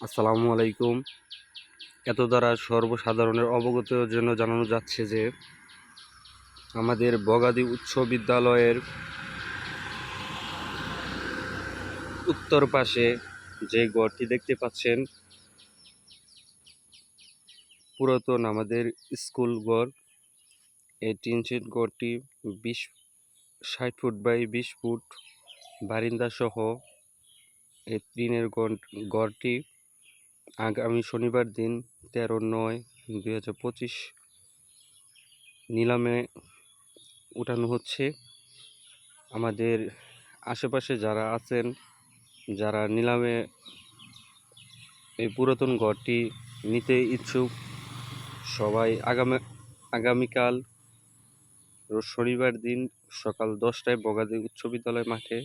আসসালামু আলাইকুম। এত দ্বারা সর্বসাধারণের অবগতের জন্য জানানো যাচ্ছে যে, আমাদের বগাদি উচ্চ বিদ্যালয়ের উত্তর পাশে যে গড়টি দেখতে পাচ্ছেন, পুরাতন আমাদের স্কুল গড়। এই টিন শিট গড়টি বিশ, ষাট ফুট বাই বিশ ফুট বারিন্দা সহ এই টিনের গড়- গড়টি আগামী শনিবার দিন তেরো নয় দুই হাজার পঁচিশ নিলামে উঠানো হচ্ছে। আমাদের আশেপাশে যারা আছেন, যারা নিলামে এই পুরাতন ঘরটি নিতে ইচ্ছুক, সবাই আগামী, আগামীকাল শনিবার দিন সকাল দশটায় বগাদি উচ্চ বিদ্যালয় মাঠে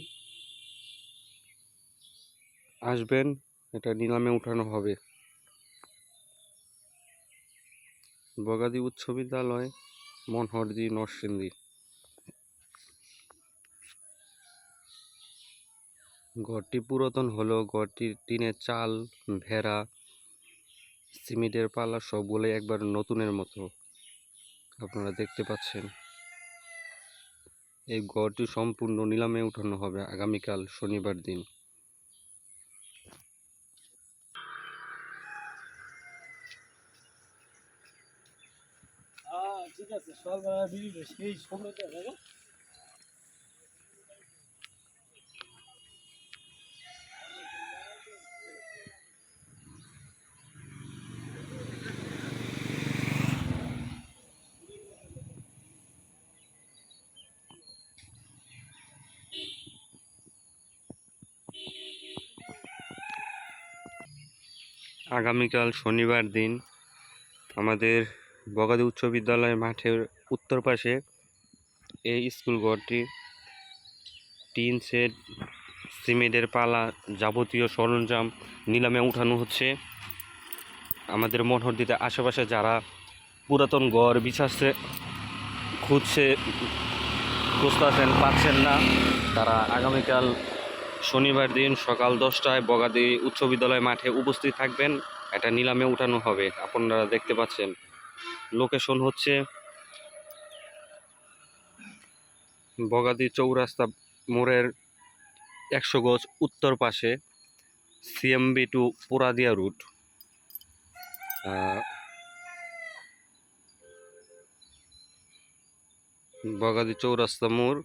আসবেন। এটা নিলামে উঠানো হবে। বগাদি উচ্চ বিদ্যালয়, মনহরদি, নরসিংদী। ঘরটি পুরাতন হলেও ঘরটির টিনের চাল, ভেড়া, সিমেন্টের পাল্লা সবগুলোই একবার নতুনের মতো। আপনারা দেখতে পাচ্ছেন। এই ঘরটি সম্পূর্ণ নিলামে উঠানো হবে আগামীকাল শনিবার দিন। আগামীকাল শনিবার দিন আমাদের বগাদি উচ্চ বিদ্যালয় মাঠের উত্তর পাশে এই স্কুল ঘরটি টিন সেট সিমেন্টের পালা যাবতীয় সরঞ্জাম নিলামে উঠানো হচ্ছে। আমাদের মনোহরদিতে আশেপাশে যারা পুরাতন ঘর বিচারছে খুঁজছে খুঁজতেছেন পাচ্ছেন না, তারা আগামীকাল শনিবার দিন সকাল দশটায় বগাদি উচ্চ বিদ্যালয় মাঠে উপস্থিত থাকবেন। এটা নিলামে উঠানো হবে। আপনারা দেখতে পাচ্ছেন লোকেশন হচ্ছে বগাদি চৌরাস্তা মোড়ের একশো গজ উত্তর পাশে CMB to Poradia route. Bagadi চৌরাস্তা মোড়।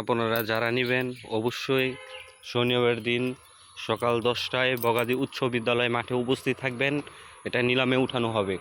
আপনারা যারা নেবেন, অবশ্যই শনিবার দিন সকাল দশটায় বগাদি উচ্চ বিদ্যালয় মাঠে উপস্থিত থাকবেন। এটা নিলামে উঠানো হবে।